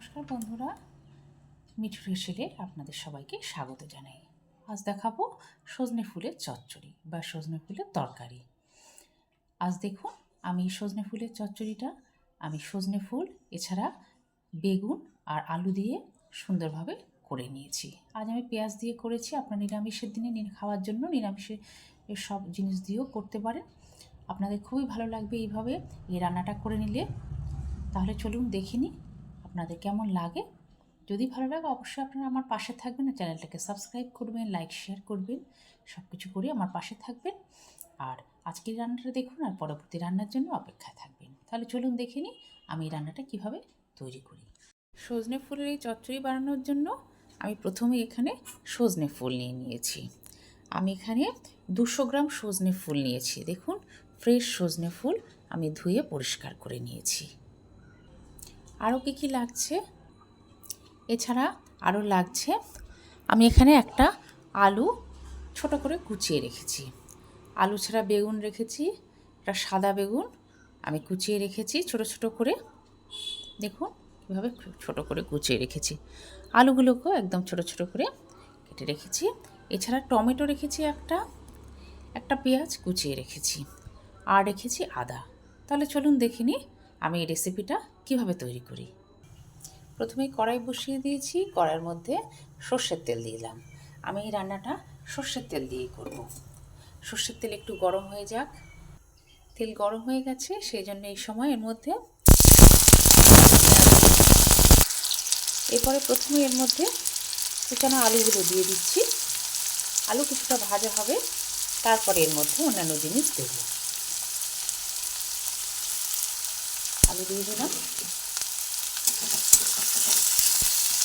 নমস্কার বন্ধুরা মিঠু রেসিলে আপনাদের সবাইকে স্বাগত জানাই। আজ দেখাবো সজনে ফুলের চচ্চড়ি বা সজনে ফুলের তরকারি। আজ দেখুন, আমি সজনে ফুলের চচ্চড়িটা, আমি সজনে ফুল, এছাড়া বেগুন আর আলু দিয়ে সুন্দরভাবে করে নিয়েছি। আজ আমি পেঁয়াজ দিয়ে করেছি, আপনার নিরামিষের দিনে খাওয়ার জন্য নিরামিষের সব জিনিস দিয়েও করতে পারেন। আপনাদের খুবই ভালো লাগবে এইভাবে এই রান্নাটা করে নিলে। তাহলে চলুন দেখে নিই আপনাদের কেমন লাগে? যদি ভালো লাগে, অবশ্যই আপনারা আমার পাশে থাকবেন আর চ্যানেলটাকে সাবস্ক্রাইব করবেন, লাইক, শেয়ার করবেন সব কিছু করে আমার পাশে থাকবেন। আর আজকের রান্নাটা দেখুন আর পরবর্তী রান্নার জন্য অপেক্ষায় থাকবেন। তাহলে চলুন দেখে নিই আমি এই রান্নাটা কীভাবে তৈরি করি। সজনে ফুলের এই চচ্চড়ি বানানোর জন্য আমি প্রথমে এখানে সজনে ফুল নিয়ে নিয়েছি। আমি এখানে দুশো গ্রাম সজনে ফুল নিয়েছি। দেখুন, ফ্রেশ সজনে ফুল আমি ধুয়ে পরিষ্কার করে নিয়েছি। আরও কী কী লাগছে? এছাড়া আরও লাগছে, আমি এখানে একটা আলু ছোট করে কুচিয়ে রেখেছি। আলু ছাড়া বেগুন রেখেছি, একটা সাদা বেগুন আমি কুচিয়ে রেখেছি ছোট ছোট করে। দেখুন কীভাবে ছোট করে কুচিয়ে রেখেছি। আলুগুলোকেও একদম ছোট ছোট করে কেটে রেখেছি। এছাড়া টমেটো রেখেছি একটা একটা পেঁয়াজ কুচিয়ে রেখেছি। আর রেখেছি আদা। তাহলে চলুন দেখিনি আমি এই রেসিপিটা কীভাবে তৈরি করি? প্রথমে কড়াই বসিয়ে দিয়েছি, কড়াইয়ের মধ্যে সর্ষের তেল দিলাম। আমি এই রান্নাটা সর্ষের তেল দিয়েই করব। সর্ষের তেল একটু গরম হয়ে যাক। তেল গরম হয়ে গেছে, সেই জন্য এই সময় এর মধ্যে এরপরে প্রথমে এর মধ্যে কুচানো আলুগুলো দিয়ে দিচ্ছি। আলু কিছুটা ভাজা হবে, তারপরে এর মধ্যে অন্যান্য জিনিস দেব। আলু দিয়ে দিলাম।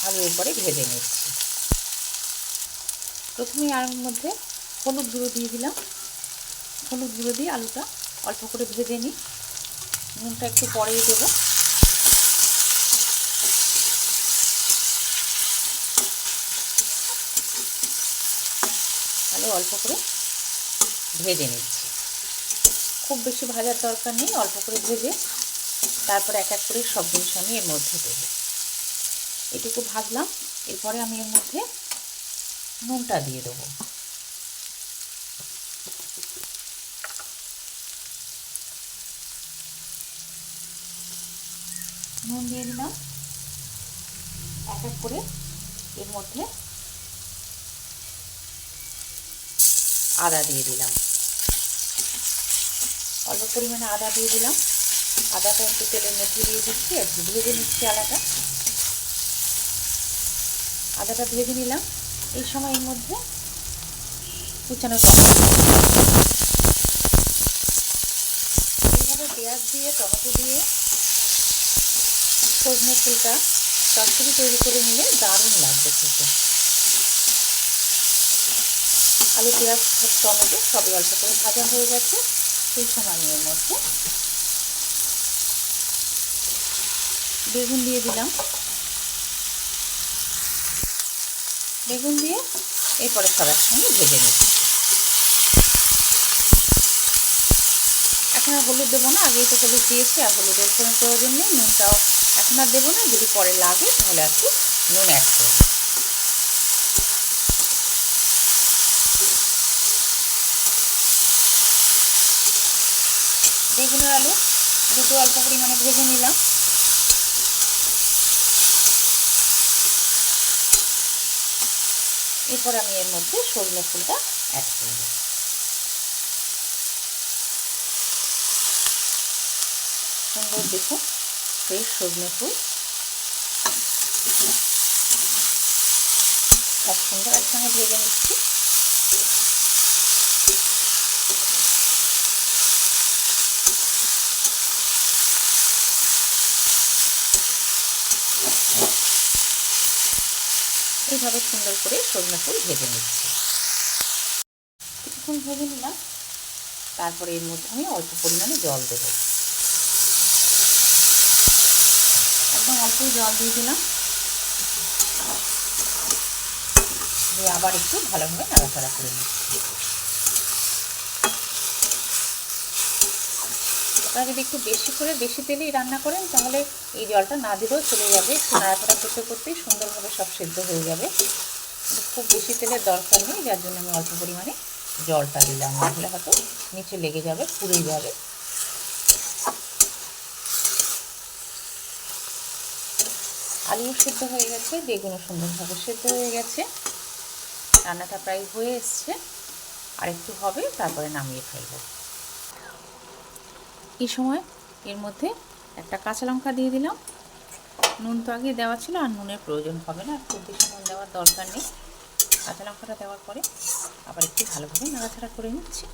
আলু এরপরে ভেজে নিচ্ছি। প্রথমে আর মধ্যে হলুদ গুঁড়ো দিয়ে দিলাম। হলুদ গুঁড়ো দিয়ে আলুটা অল্প করে ভেজে নিই। নুনটা একটু পরেই দেবো। আলু অল্প করে ভেজে নিচ্ছি। খুব বেশি ভাজার দরকার নেই, অল্প করে ভেজে তারপরে এক এক করে সব জিনিস আমি এর মধ্যে দেব। এটুকু ভাজলাম, এরপরে আমি এর মধ্যে নুনটা দিয়ে দেবো। নুন দিয়ে দিলাম। এক এক করে এর মধ্যে আদা দিয়ে দিলাম। অল্প পরিমাণে আদা দিয়ে দিলাম। আদাটা একটু তেলের মধ্যে দিয়ে দিচ্ছি, আর ভেজে নিচ্ছি আদাটা। আদাটা ভেজে নিলাম। এই সময়ের মধ্যে কুচানো এইভাবে পেঁয়াজ দিয়ে, টমেটো দিয়ে সজনে ফুলটা চচ্চড়ি তৈরি করে নিলে দারুণ লাগবে খেতে। আলু, পেঁয়াজ, টমেটো সবই অল্প করে ভাজা হয়ে গেছে। সেই সময় আমি মধ্যে বেগুন দিয়ে দিলাম। বেগুন দিয়ে এরপরে সবার সঙ্গে ভেজে নিচ্ছি এখন আর হলুদ দেবো না, আগেই তো হলুদ দিয়েছি, আর হলুদের কোনো প্রয়োজন নেই, নুনটাও এখন আর দেবো না, যদি পরে লাগে তাহলে একটু নুন অ্যাড করব। বেগুনের আলু দুটো অল্প পরিমাণে ভেজে নিলাম। এরপর আমি এর মধ্যে সজনে ফুলটা অ্যাড করব সুন্দর দেখুন সেই সজনে ফুল সব সুন্দর একসঙ্গে ভেজে নিচ্ছি। এইভাবে সুন্দর করে সজনা ফুল ভেজে নিচ্ছি। কিছুক্ষণ ভেজে নিলাম। তারপরে এর মধ্যে আমি অল্প পরিমাণে জল দেব। একদম অল্প জল দিয়ে দিলাম। দিয়ে আবার একটু ভালোভাবে নাড়াচাড়া করে নিচ্ছি। আপনারা যদি একটু বেশি করে বেশি তেলেই রান্না করেন তাহলে এই জলটা না দিলেও চলে যাবে। একটু নাড়াচাড়া করতে করতেই সুন্দরভাবে সব সেদ্ধ হয়ে যাবে। কিন্তু খুব বেশি তেলের দরকার নেই যার জন্য আমি অল্প পরিমাণে জলটা দিলাম। তাহলে হয়তো নিচে লেগে যাবে পুড়ে যাবে। আলু সেদ্ধ হয়ে গেছে বেগুনও সুন্দরভাবে সেদ্ধ হয়ে গেছে। রান্নাটা প্রায় হয়ে এসছে। আর একটু হবে তারপরে নামিয়ে ফেলব। এই সময় এর মধ্যে একটা কাঁচা লঙ্কা দিয়ে দিলাম। নুন তো আগে দেওয়া ছিল আর নুনের প্রয়োজন হবে না, খুব বেশি নুন দেওয়ার দরকার নেই। কাঁচা লঙ্কাটা দেওয়ার পরে আবার একটু ভালোভাবে নাড়াচাড়া করে নিচ্ছি।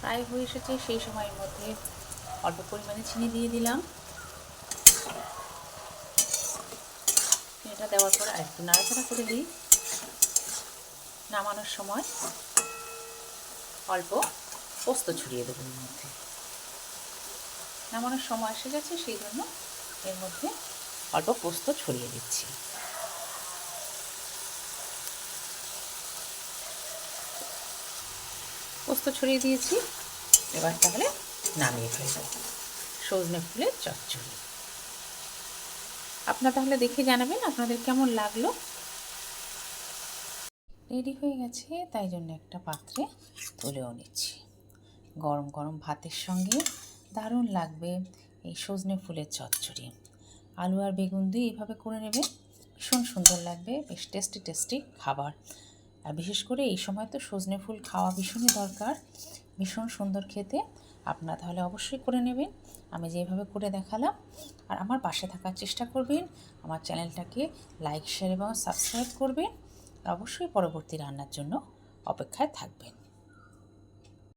প্রায় হয়ে এসেছে, সেই সময়ের মধ্যে অল্প পরিমাণে চিনি দিয়ে দিলাম। চিনিটা দেওয়ার পর আর একটু নাড়াচাড়া করে দিই। নামানোর সময় অল্প পোস্ত ছড়িয়ে দেবো এর মধ্যে। নামানোর সময় এসে গেছে, সেই জন্য এর মধ্যে অল্প পোস্ত ছড়িয়ে দিচ্ছি। পোস্ত ছড়িয়ে দিয়েছি, এবার তাহলে নামিয়ে ফেলব সজনে ফুলের চচ্চড়ি। আপনারা তাহলে দেখে জানাবেন আপনাদের কেমন লাগল রেডি হয়ে গেছে, তাই জন্য একটা পাত্রে তুলেও নিচ্ছি। গরম গরম ভাতের সঙ্গে দারুণ লাগবে এই সজনে ফুলের চচ্চড়ি। আলু আর বেগুন দিয়ে এইভাবে করে নেবে, ভীষণ সুন্দর লাগবে, বেশ টেস্টি টেস্টি খাবার। আর বিশেষ করে এই সময় তো সজনে ফুল খাওয়া ভীষণই দরকার, ভীষণ সুন্দর খেতে। আপনারা তাহলে অবশ্যই করে নেবেন, আমি যেভাবে করে দেখালাম। আর আমার পাশে থাকার চেষ্টা করবেন, আমার চ্যানেলটাকে লাইক, শেয়ার এবং সাবস্ক্রাইব করবেন। অবশ্যই পরবর্তী রান্নার জন্য অপেক্ষায় থাকবেন।